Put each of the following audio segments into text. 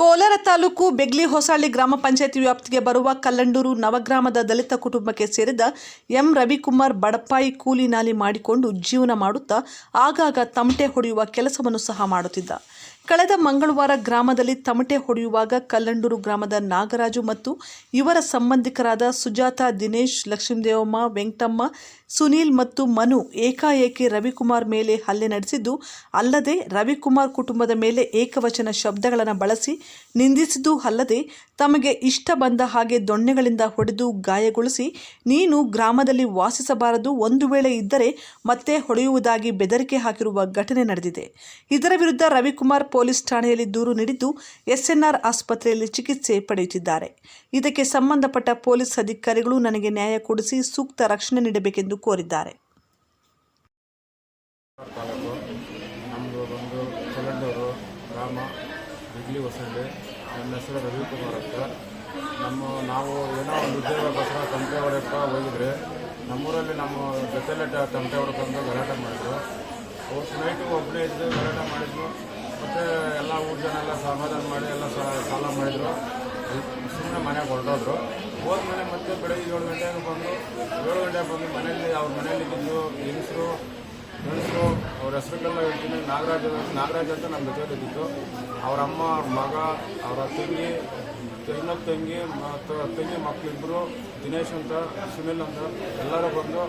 ಕೋಲಾರ ತಾಲೂಕು ಬೆಗ್ಲಿ ಹೊಸಳ್ಳಿ ಗ್ರಾಮ ಪಂಚಾಯತಿ ವ್ಯಾಪ್ತಿಗೆ ಬರುವ ಕಲ್ಲಂಡೂರು ನವಗ್ರಾಮದ ದಲಿತ ಕುಟುಂಬಕ್ಕೆ ಸೇರಿದ ಎಂ ರವಿಕುಮಾರ್ ಬಡಪಾಯಿ ಕೂಲಿ ನಾಲಿ ಮಾಡಿಕೊಂಡು ಜೀವನ ಮಾಡುತ್ತಾ ಆಗಾಗ ತಮಟೆ ಹೊಡೆಯುವ ಕೆಲಸವನ್ನು ಸಹ ಮಾಡುತ್ತಿದ್ದ. ಕಳೆದ ಮಂಗಳವಾರ ಗ್ರಾಮದಲ್ಲಿ ತಮಟೆ ಹೊಡೆಯುವಾಗ ಕಲ್ಲಂಡೂರು ಗ್ರಾಮದ ನಾಗರಾಜು ಮತ್ತು ಇವರ ಸಂಬಂಧಿಕರಾದ ಸುಜಾತ, ದಿನೇಶ್, ಲಕ್ಷ್ಮೀದೇವಮ್ಮ, ವೆಂಕಟಮ್ಮ, ಸುನೀಲ್ ಮತ್ತು ಮನು ಏಕಾಏಕಿ ರವಿಕುಮಾರ್ ಮೇಲೆ ಹಲ್ಲೆ ನಡೆಸಿದ್ದು, ಅಲ್ಲದೆ ರವಿಕುಮಾರ್ ಕುಟುಂಬದ ಮೇಲೆ ಏಕವಚನ ಶಬ್ದಗಳನ್ನು ಬಳಸಿ ನಿಂದಿಸಿದ್ದು, ಅಲ್ಲದೆ ತಮಗೆ ಇಷ್ಟ ಬಂದ ಹಾಗೆ ದೊಣ್ಣೆಗಳಿಂದ ಹೊಡೆದು ಗಾಯಗೊಳಿಸಿ, ನೀನು ಗ್ರಾಮದಲ್ಲಿ ವಾಸಿಸಬಾರದು, ಒಂದು ವೇಳೆ ಇದ್ದರೆ ಮತ್ತೆ ಹೊಡೆಯುವುದಾಗಿ ಬೆದರಿಕೆ ಹಾಕಿರುವ ಘಟನೆ ನಡೆದಿದೆ. ಇದರ ವಿರುದ್ಧ ರವಿಕುಮಾರ್ ಪೊಲೀಸ್ ಠಾಣೆಯಲ್ಲಿ ದೂರು ನೀಡಿದ್ದು ಎಸ್ಎನ್ಆರ್ ಆಸ್ಪತ್ರೆಯಲ್ಲಿ ಚಿಕಿತ್ಸೆ ಪಡೆಯುತ್ತಿದ್ದಾರೆ. ಇದಕ್ಕೆ ಸಂಬಂಧಪಟ್ಟ ಪೊಲೀಸ್ ಅಧಿಕಾರಿಗಳು ನನಗೆ ನ್ಯಾಯ ಕೊಡಿಸಿ ಸೂಕ್ತ ರಕ್ಷಣೆ ನೀಡಬೇಕೆಂದು ಕೋರಿದ್ದಾರೆ. ನಮ್ಮ ನಾವು ಏನೋ ಒಂದು ಉದ್ಯೋಗಕ್ಕೋಸ್ಕರ ತಂಟೆ ಹೊಡೆಯಕ್ಕೆ ಹೋಗಿದ್ರೆ ನಮ್ಮೂರಲ್ಲಿ ನಮ್ಮ ಜೊತೆಲೆ ತಂಟೆ ಹೊಡ್ಕೊಂಡು ಗಲಾಟೆ ಮಾಡಿದ್ರು. ಅವತ್ತು ನೈಟು ಒಬ್ಬನೇ ಇದ್ದು ಊರು ಜನ ಎಲ್ಲ ಸಮಾಧಾನ ಮಾಡಿ ಎಲ್ಲ ಸಾಲ ಮಾಡಿದ್ರು. ಸುಮ್ಮನೆ ಮನೆಗೆ ಹೊರಟೋದ್ರು. ಹೋದ್ಮೇಲೆ ಮತ್ತೆ ಬೆಳಗ್ಗೆ ಏಳು ಗಂಟೆಗೆ ಬಂದು, ಏಳು ಗಂಟೆಗೆ ಬಂದು ಮನೆಯಲ್ಲಿ ಅವ್ರ ಮನೆಯಲ್ಲಿ ಬಿದ್ದು ಹೆಂಗಸರು, ಗಂಡಸರು, ಅವ್ರ ಹೆಸರುಗಳೆಲ್ಲ ಹೇಳ್ತೀನಿ. ನಾಗರಾಜ್ ನಾಗರಾಜ್ ಅಂತ ನಮ್ಮ ಜೊತೆ ಇದ್ದಿತ್ತು ಅವ್ರ ಅಮ್ಮ, ಅವ್ರ ಮಗ, ಅವರ ತಂಗಿ ಇನ್ನೊಬ್ಬ ತಂಗಿ ತಂಗಿ ಮಕ್ಕಳಿಬ್ಬರು ದಿನೇಶ್ ಅಂತ, ಸುನಿಲ್ ಅಂತ, ಎಲ್ಲರೂ ಬಂದು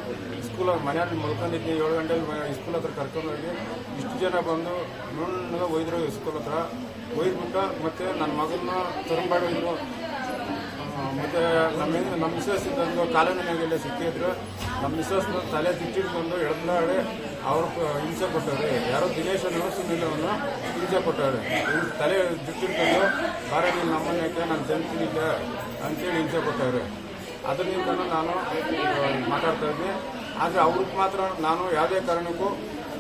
ಸ್ಕೂಲಾಗಿ ಮನೆ ಹತ್ರ ಮಲ್ಕೊಂಡಿದ್ದೆ ಏಳು ಗಂಟೆಗೆ ಸ್ಕೂಲ್ ಹತ್ರ ಕರ್ಕೊಂಡೋಗಿ ಇಷ್ಟು ಜನ ಬಂದು ನುಣ್ಣಗೆ ಒಯ್ದರು ಸ್ಕೂಲ್ ಹತ್ರ. ಒಯ್ದ್ಬಿಟ್ಟು ಮತ್ತು ನನ್ನ ಮಗನ ತರಂಬಾಡಿದ್ರು ನಮ್ಮ ನಮ್ಮ ಮಿಸಸ್ ಇದ್ದಂದು ಮೇಲೆ ಸಿಕ್ಕಿದ್ರು. ನಮ್ಮ ಮಿಸಸ್ ತಲೆ ತಿಟ್ಟಿಟ್ಕೊಂಡು ಎಳ್ದಾಡಿ ಅವ್ರು ಹಿಂಸೆ ಕೊಟ್ಟವ್ರೆ. ಯಾರೋ ದಿನೇಶ್ ಅನ್ನೋ ಸುನಿಲ್ ಅವನು, ಹಿಂಸೆ ಕೊಟ್ಟವ್ರೆ. ತಲೆ ಜುಟ್ಟಿಟ್ಕೊಂಡು ಬಾರ ನೀನು ನಮ್ಮನ್ನ ಯಾಕೆ ನಾನು ತಂತಿದ್ದೆ ಅಂತೇಳಿ ಹಿಂಸೆ ಕೊಟ್ಟವ್ರೆ. ಅದರಿಂದ ನಾನು ಮಾತಾಡ್ತಾ ಇದ್ದೆ. ಆದರೆ ಅವ್ರಿಗೆ ಮಾತ್ರ ನಾನು ಯಾವುದೇ ಕಾರಣಕ್ಕೂ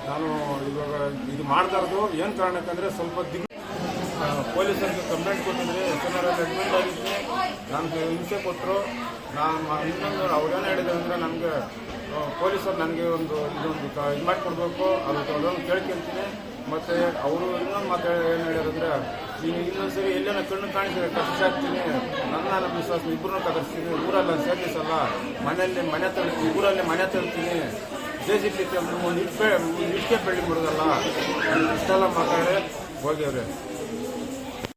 ನಾನು ಇವಾಗ ಇದು ಮಾಡ್ದಾರ್ದು. ಏನು ಕಾರಣಕ್ಕಂದರೆ ಸ್ವಲ್ಪ ದಿಗ್ ಪೊಲೀಸರಿಗೆ ಕಂಪ್ಲೇಂಟ್ ಕೊಟ್ಟಿದ್ರೆ ಎಸ್ ಎನ್ ಆರ್ ಅಡ್ಮಿಟ್ ಆಗಿದ್ದೀನಿ ನಮಗೆ ಹಿಂಸೆ ಕೊಟ್ಟರು ನಾನು ಇನ್ನೊಂದು ಅವ್ರೇನು ಹೇಳಿದ್ರು ಅಂದರೆ ನಮಗೆ ಪೊಲೀಸರು ನನಗೆ ಒಂದು ಇದೊಂದು ಇದು ಮಾಡಿಕೊಡ್ಬೇಕು. ಅದಕ್ಕೆ ಅದೊಂದು ಕೇಳ್ಕೊಂತೀನಿ ಮತ್ತು ಅವರು ಇನ್ನೊಂದು ಮಾತು ಏನು ಹೇಳಿದ್ರೆ ನೀನು ಇನ್ನೊಂದು ಸರಿ ಎಲ್ಲೇನೋ ಕಣ್ಣು ಕಾಣಿಸಿದ್ರೆ ಹಾಕ್ತೀನಿ. ನನ್ನ ವಿಶ್ವಾಸ ಇಬ್ಬರನ್ನೂ ಕದರ್ಸ್ತೀನಿ. ಊರಲ್ಲಿ ಸೇರಿಸಲ್ಲ ಮನೆಯಲ್ಲಿ ಮನೆ ತರ್ತೀನಿ ಊರಲ್ಲಿ ಮನೆ ತರ್ತೀನಿ ಜೆ ಸಿ ಪಿ ಒಂದು ಇಟ್ಕೆ ಇಟ್ಕೆ ಬೆಳ್ಳಿ ಬಿಡೋದಲ್ಲ ಇಷ್ಟೆಲ್ಲ ಮಾತಾಡಿ ಹೋಗ್ಯವ್ರೆ